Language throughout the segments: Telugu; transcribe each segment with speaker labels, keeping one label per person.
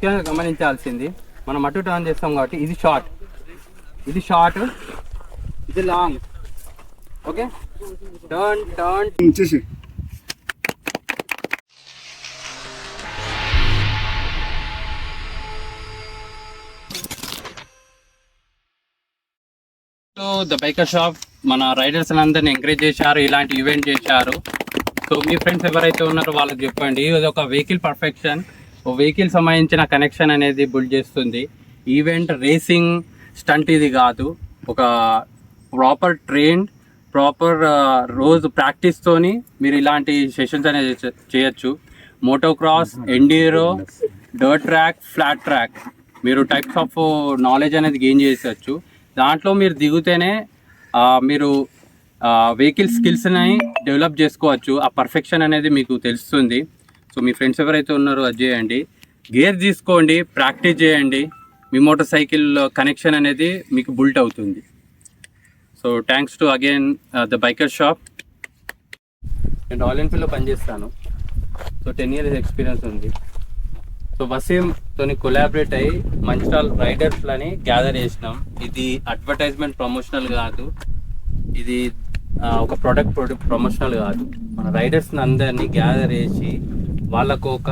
Speaker 1: ముఖ్యంగా గమనించాల్సింది మనం అటు టర్న్ చేస్తాం కాబట్టి ఇది షార్ట్. ఇది షార్ట్ ఇది లాంగ్. ఓకే? Turn turn.
Speaker 2: చేసి.
Speaker 1: సో ద బైకర్ షాప్ మన రైడర్స్ అందరిని ఎంకరేజ్ చేశారు ఇలాంటి ఈవెంట్ చేశారు. సో మీ ఫ్రెండ్స్ ఎవరైతే ఉన్నారో వాళ్ళకి చెప్పండి ఇది ఒక వెహికల్ పర్ఫెక్షన్ వెహికల్ సంబంధించిన కనెక్షన్ అనేది బిల్డ్ చేస్తుంది. ఈవెంట్ రేసింగ్ స్టంట్ ఇది కాదు. ఒక ప్రాపర్ ట్రైన్ ప్రాపర్ రోజు ప్రాక్టీస్తోని మీరు ఇలాంటి సెషన్స్ అనేది చేయొచ్చు. Motocross enduro dirt track flat track. మీరు టైప్స్ ఆఫ్ నాలెడ్జ్ అనేది గెయిన్ చేసచ్చు దాంట్లో మీరు దిగుతేనే మీరు వెహికల్ స్కిల్స్ని డెవలప్ చేసుకోవచ్చు. ఆ పర్ఫెక్షన్ అనేది మీకు తెలుస్తుంది. సో మీ ఫ్రెండ్స్ ఎవరైతే ఉన్నారో అది చేయండి. గేర్ తీసుకోండి ప్రాక్టీస్ చేయండి. మీ మోటార్ సైకిల్ కనెక్షన్ అనేది మీకు బుల్ట్ అవుతుంది. So thanks to again the biker shop నేను రాయల్ ఎన్ఫీల్డ్లో పనిచేస్తాను. సో టెన్ ఇయర్స్ ఎక్స్పీరియన్స్ ఉంది. సో వసీంతోని కొలాబరేట్ అయ్యి మంచిరాల్ రైడర్స్లని గ్యాదర్ చేసినాం. ఇది అడ్వర్టైజ్మెంట్ ప్రమోషనల్ కాదు. ఇది uh, ఒక ప్రోడక్ట్ ప్రొడక్ట్ ప్రమోషనల్ కాదు. మన రైడర్స్ని అందరినీ గ్యాదర్ చేసి వాళ్ళకు ఒక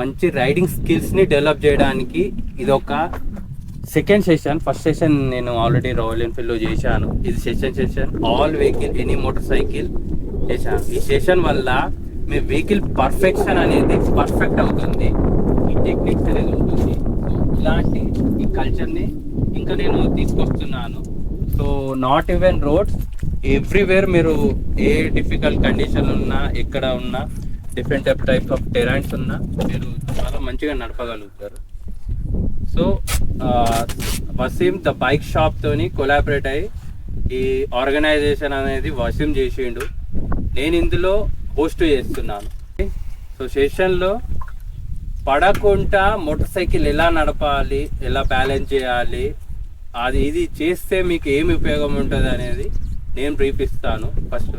Speaker 1: మంచి రైడింగ్ స్కిల్స్ని డెవలప్ చేయడానికి ఇది ఒక సెకండ్ సెషన్. ఫస్ట్ సెషన్ నేను ఆల్రెడీ రాయల్ ఎన్ఫీల్డ్లో చేశాను. ఇది session session. All vehicle any motorcycle చేశాను. ఈ సెషన్ వల్ల మీ వెహికల్ పర్ఫెక్షన్ అనేది పర్ఫెక్ట్ అవుతుంది. ఈ టెక్నిక్స్ అనేది ఉంటుంది. ఇలాంటి ఈ కల్చర్ని ఇంకా నేను తీసుకొస్తున్నాను. So not even roads everywhere మీరు ఏ డిఫికల్ట్ కండిషన్ ఉన్నా ఎక్కడ ఉన్నా different type type of terrains ఉన్నా మీరు చాలా మంచిగా నడపగలుగుతారు. సో వసీం ద బైక్ షాప్తోని కొలాబరేట్ అయ్యి ఈ ఆర్గనైజేషన్ అనేది వసీం చేసిండు. నేను ఇందులో హోస్ట్ చేస్తున్నాను. సో సెషన్లో పడకుండా మోటార్ సైకిల్ ఎలా నడపాలి ఎలా బ్యాలెన్స్ చేయాలి అది ఇది చేస్తే మీకు ఏమి ఉపయోగం ఉంటుంది అనేది నేను బ్రీఫ్ ఇస్తాను. ఫస్ట్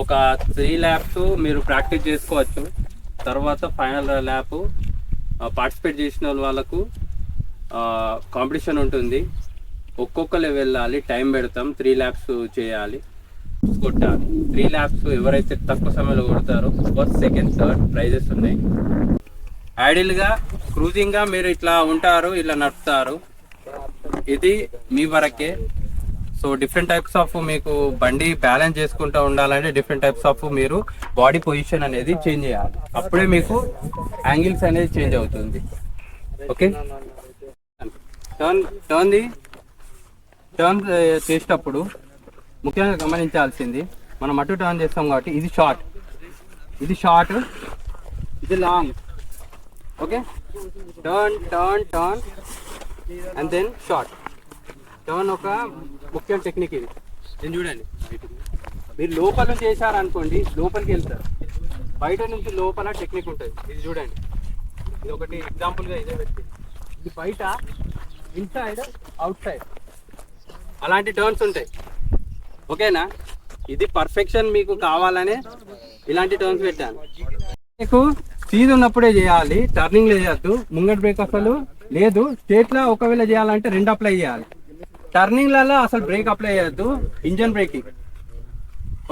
Speaker 1: ఒక త్రీ ల్యాబ్స్ మీరు ప్రాక్టీస్ చేసుకోవచ్చు. తర్వాత ఫైనల్ ల్యాబ్ పార్టిసిపేట్ చేసిన వాళ్ళకు కాంపిటీషన్ ఉంటుంది. ఒక్కొక్కరు వెళ్ళాలి టైం పెడతాం త్రీ ల్యాబ్స్ చేయాలి కొట్టాలి. త్రీ ల్యాబ్స్ ఎవరైతే తక్కువ సమయంలో కొడతారో ఫస్ట్ సెకండ్ థర్డ్ ప్రైజెస్ ఉన్నాయి. ఐడియల్గా క్రూజింగ్గా మీరు ఇట్లా ఉంటారు ఇలా నడుపుతారు. ఇది మీ వరకే. సో డిఫరెంట్ టైప్స్ ఆఫ్ మీకు బండి బ్యాలెన్స్ చేసుకుంటూ ఉండాలంటే డిఫరెంట్ టైప్స్ ఆఫ్ మీరు బాడీ పొజిషన్ అనేది చేంజ్ చేయాలి. అప్పుడే మీకు యాంగిల్స్ అనేది చేంజ్ అవుతుంది. ఓకే టర్న్ టర్న్ది టర్న్ చేసేటప్పుడు ముఖ్యంగా గమనించాల్సింది మనం అటు టర్న్ చేస్తాం కాబట్టి ఇది షార్ట్ ఇది షార్ట్ ఇది long okay turn turn turn and then short turn ఒక ముఖ్యం టెక్నిక్ ఇది. నేను చూడండి. మీరు లోపల నుంచి చేశారనుకోండి లోపలికి వెళ్తారు. బయట నుంచి లోపల టెక్నిక్ ఉంటుంది. ఇది చూడండి. ఇది ఒకటి ఎగ్జాంపుల్గా ఇదే పెట్టింది ఇది బయట ఇన్సైడ్ అవుట్ సైడ్ అలాంటి టర్న్స్ ఉంటాయి. ఓకేనా? ఇది పర్ఫెక్షన్ మీకు కావాలనే ఇలాంటి టర్న్స్ పెట్టాను. మీకు సీజ్ ఉన్నప్పుడే చేయాలి టర్నింగ్ చేయొద్దు ముంగట్ బ్రేక్ అసలు లేదు. స్టేట్లో ఒకవేళ చేయాలంటే రెండు అప్లై చేయాలి. టర్నింగ్లలో అసలు బ్రేక్ అప్లై చేయొద్దు ఇంజన్ బ్రేకింగ్.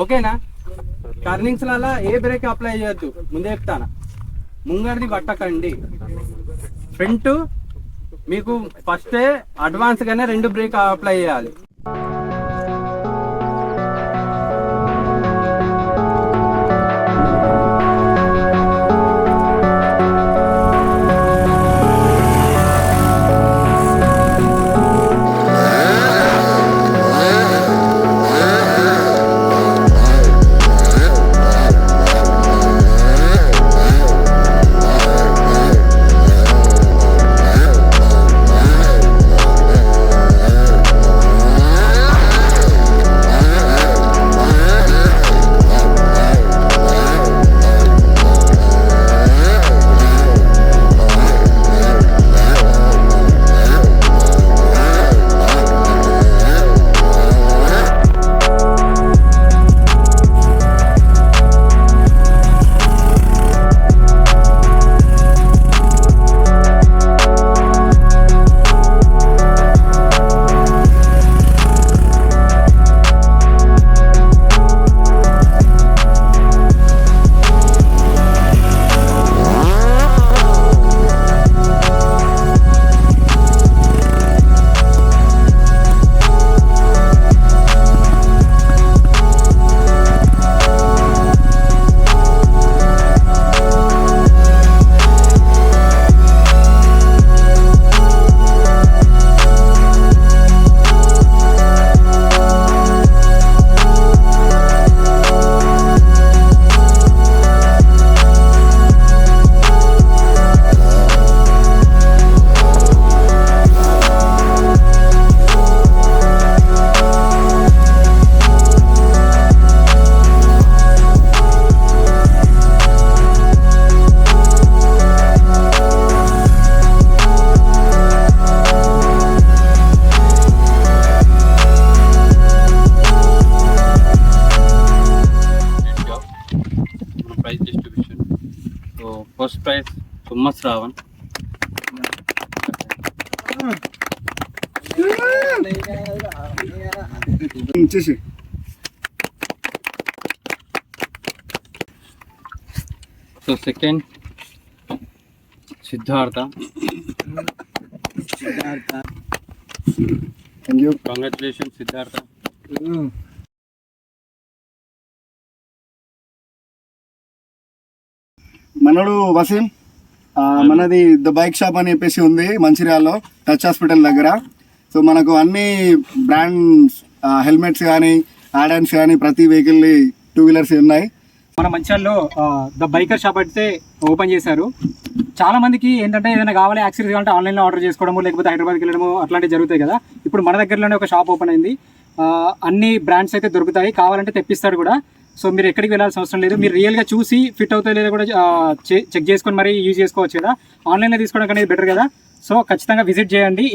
Speaker 1: ఓకేనా? టర్నింగ్స్లలో ఏ బ్రేక్ అప్లై చేయొద్దు ముందే చెప్తాను. ముంగడిది పట్టకండి. ఫ్రంట్ మీకు ఫస్టే అడ్వాన్స్గానే రెండు బ్రేక్ అప్లై చేయాలి. ప్రైజ్ తుమ్మస్ రావణ్
Speaker 2: చేసి
Speaker 1: so second Siddhartha
Speaker 2: thank you
Speaker 1: congratulation Siddhartha
Speaker 2: మనోడు వసీం? మనది ద బైక్ షాప్ అని చెప్పేసి ఉంది మంచిర్యాలలో టచ్ హాస్పిటల్ దగ్గర. సో మనకు అన్ని బ్రాండ్స్ హెల్మెట్స్ కానీ ఆడాన్స్ కానీ ప్రతి వెహికల్ టూ వీలర్స్ ఉన్నాయి.
Speaker 3: మన మంచాల్లో ద బైకర్ షాప్ అయితే ఓపెన్ చేశారు. చాలా మందికి ఏంటంటే ఏదైనా కావాలి యాక్సరీస్ కావాలంటే ఆన్లైన్లో ఆర్డర్ చేసుకోవడము లేకపోతే హైదరాబాద్కి వెళ్ళడము అట్లాంటివి జరుగుతాయి కదా. ఇప్పుడు మన దగ్గరలోనే ఒక షాప్ ఓపెన్ అయింది. అన్ని బ్రాండ్స్ అయితే దొరుకుతాయి. కావాలంటే తెప్పిస్తాడు కూడా. సో మీరు ఎక్కడికి వెళ్ళాల్సిన అవసరం లేదు. మీరు రియల్గా చూసి ఫిట్ అవుతాయి లేదా కూడా చెక్ చేసుకొని మరీ యూజ్ చేసుకోవచ్చు కదా. ఆన్లైన్లో తీసుకోవడం అనేది బెటర్ కదా. సో ఖచ్చితంగా విజిట్ చేయండి.